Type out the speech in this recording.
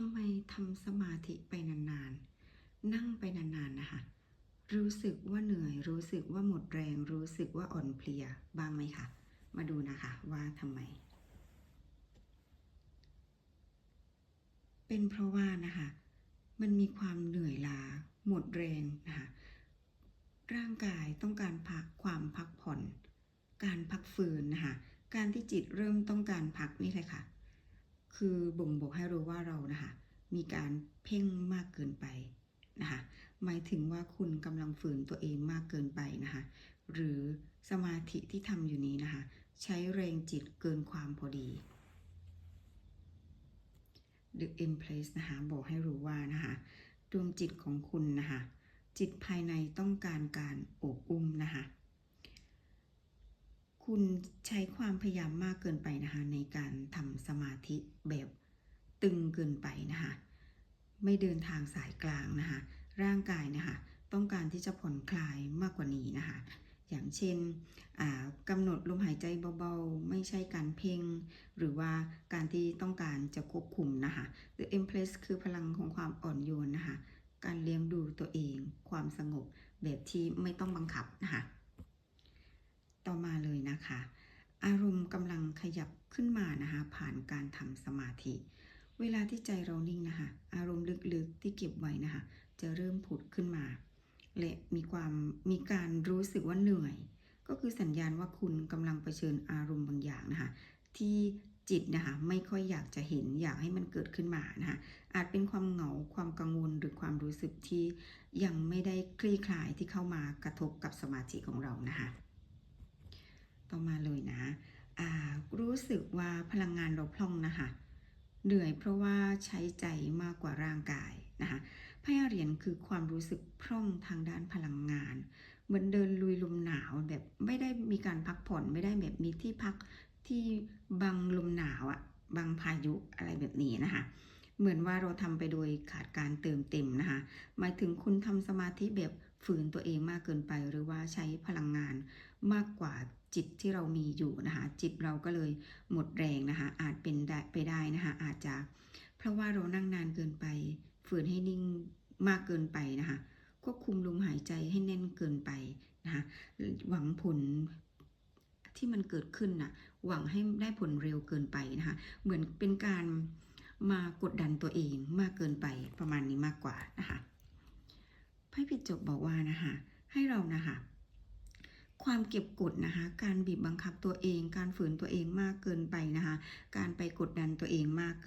ทำไมทำสมาธิไปนานๆ นั่งไปนานๆ นะคะ รู้สึกว่าเหนื่อย รู้สึกว่าหมดแรง รู้สึกว่าอ่อนเพลียบ้างไหมคะ มาดูนะคะว่าทำไม เป็นเพราะว่านะคะ มันมีความเหนื่อยล้า หมดแรงนะคะ ร่างกายต้องการพักความพักผ่อน การพักฟื้นนะคะ การที่จิตเริ่มต้องการพักนี่เลยค่ะ คือบ่งบอกให้รู้ว่าเรานะคะมีการเพ่งมากเกินไปนะคะหมายถึงว่าคุณกำลังฝืนตัวเองมากเกินไปนะคะหรือสมาธิที่ทำอยู่นี้นะคะใช้แรงจิตเกินความพอดี The Empress นะคะบอกให้รู้ว่านะคะดวงจิตของคุณนะคะจิตภายในต้องการการอบอุ้มนะคะ คุณใช้ความพยายามมากเกินไปนะคะในการทำสมาธิแบบตึงเกินไปนะคะไม่เดินทางสายกลางนะคะร่างกายนะคะต้องการที่จะผ่อนคลายมากกว่านี้นะคะอย่างเช่นกำหนดลมหายใจเบาๆ ไม่ใช่การเพ่ง หรือว่าการที่ต้องการจะควบคุมนะคะ The Empress คือพลังของความอ่อนโยนนะคะ การเลี้ยงดูตัวเอง ความสงบแบบที่ไม่ต้องบังคับนะคะ ต่อมาเลย นะคะ อารมณ์กำลังขยับขึ้นมานะคะผ่านการทำสมาธิ เวลาที่ใจเรานิ่งนะคะอารมณ์ลึกๆที่เก็บไว้นะคะ จะเริ่มผุดขึ้นมา และมีความมีการรู้สึกว่าเหนื่อย ก็คือสัญญาณว่าคุณกำลังเผชิญอารมณ์บางอย่างนะคะ ที่จิตนะคะไม่ค่อยอยากจะเห็นอยากให้มันเกิดขึ้นมานะคะอาจเป็นความเหงาความกังวลหรือความรู้สึกที่ยังไม่ได้คลี่คลายที่เข้ามากระทบกับสมาธิของเรานะคะ ต่อมาเลยนะอ่ารู้สึกว่าพลังงานเราพร่องนะคะเหนื่อยเพราะว่าใช้ใจมากกว่าร่างกายนะคะไพ่เหรียญคือความรู้สึกพร่องทางด้านพลังงาน เหมือนเดินลุยลมหนาวแบบไม่ได้มีการพักผ่อนไม่ได้แบบมีที่พักที่บังลมหนาวอะบังพายุอะไรแบบนี้นะคะ เหมือนว่าเราทำไปโดยขาดการเติมเต็มนะคะ หมายถึงคุณทำสมาธิแบบฝืนตัวเองมากเกินไป หรือว่าใช้พลังงานมากกว่าจิตที่เรามีอยู่นะคะ จิตเราก็เลยหมดแรงนะคะ อาจเป็นได้ไปได้นะคะ อาจจะเพราะว่าเรานั่งนานเกินไป ฝืนให้นิ่งมากเกินไปนะคะ ควบคุมลมหายใจให้แน่นเกินไปนะคะหวังผลที่มันเกิดขึ้นน่ะหวังให้ได้ผลเร็วเกินไปนะคะ เหมือนเป็นการ มากดดันตัวเองมากเกินไปประมาณนี้มากกว่านะคะไพ่ผิดจบบอกว่านะคะให้เรานะคะความเก็บกดนะคะ การบีบบังคับตัวเอง การฝืนตัวเองมากเกินไปนะคะ การไปกดดันตัวเองมากเกิน